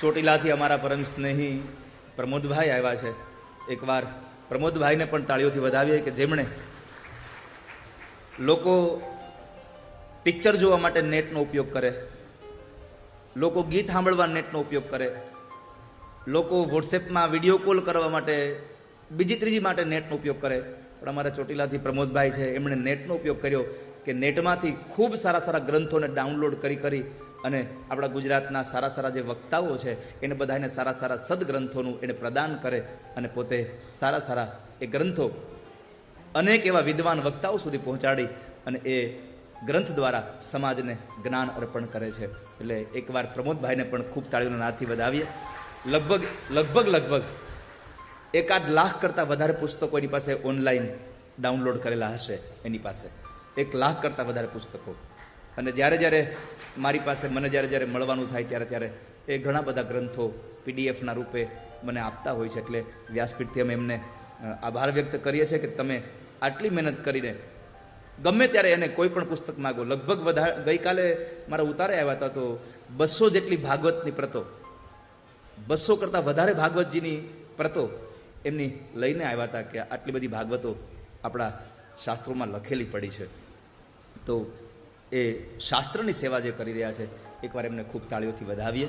ચોટીલાથી અમારા પરમ સ્નેહી પ્રમોદભાઈ આવ્યા છે. એકવાર પ્રમોદભાઈને પણ તાળીઓથી વધાવીએ કે જેમણે લોકો પિક્ચર જોવા માટે નેટનો ઉપયોગ કરે, લોકો ગીત સાંભળવા નેટનો ઉપયોગ કરે, લોકો વોટ્સએપમાં વીડિયો કોલ કરવા માટે બીજી ત્રીજી માટે નેટનો ઉપયોગ કરે. પણ અમારા ચોટીલાથી પ્રમોદભાઈ છે, એમણે નેટનો ઉપયોગ કર્યો કે નેટમાંથી ખૂબ સારા સારા ગ્રંથોને ડાઉનલોડ કરી કરી અને આપણા ગુજરાતના સારા સારા જે વક્તાઓ છે, એને બધાને સારા સારા સદગ્રંથોનું એને પ્રદાન કરે અને પોતે સારા સારા એ ગ્રંથો અનેક એવા વિદ્વાન વક્તાઓ સુધી પહોંચાડી અને એ ગ્રંથ દ્વારા સમાજને જ્ઞાન અર્પણ કરે છે. એટલે એકવાર પ્રમોદભાઈને પણ ખૂબ તાળીઓના નાથી વધાવીએ. લગભગ લગભગ લગભગ એકાદ લાખ કરતાં વધારે પુસ્તકો એની પાસે ઓનલાઈન ડાઉનલોડ કરેલા હશે એની પાસે. એક લાખ કરતાં વધારે પુસ્તકો. અને જ્યારે જ્યારે મારી પાસે મને જ્યારે જ્યારે મળવાનું થાય ત્યારે ત્યારે એ ઘણા બધા ગ્રંથો પીડીએફના રૂપે મને આપતા હોય છે એટલે વ્યાસપીઠથી અમે એમને આભાર વ્યક્ત કરીએ છીએ કે તમે આટલી મહેનત કરીને ગમે ત્યારે એને કોઈ પણ પુસ્તક માગો, લગભગ વધારે ગઈકાલે મારા ઉતારે આવ્યા હતા તો બસો જેટલી ભાગવતની પ્રતો, બસો કરતાં વધારે ભાગવતજીની પ્રતો એમની લઈને આવ્યા હતા કે આટલી બધી ભાગવતો આપણા શાસ્ત્રોમાં લખેલી પડી છે. તો એ શાસ્ત્રની સેવા જે કરી રહ્યા છે એકવાર એમને ખૂબ તાળીઓથી વધાવીએ.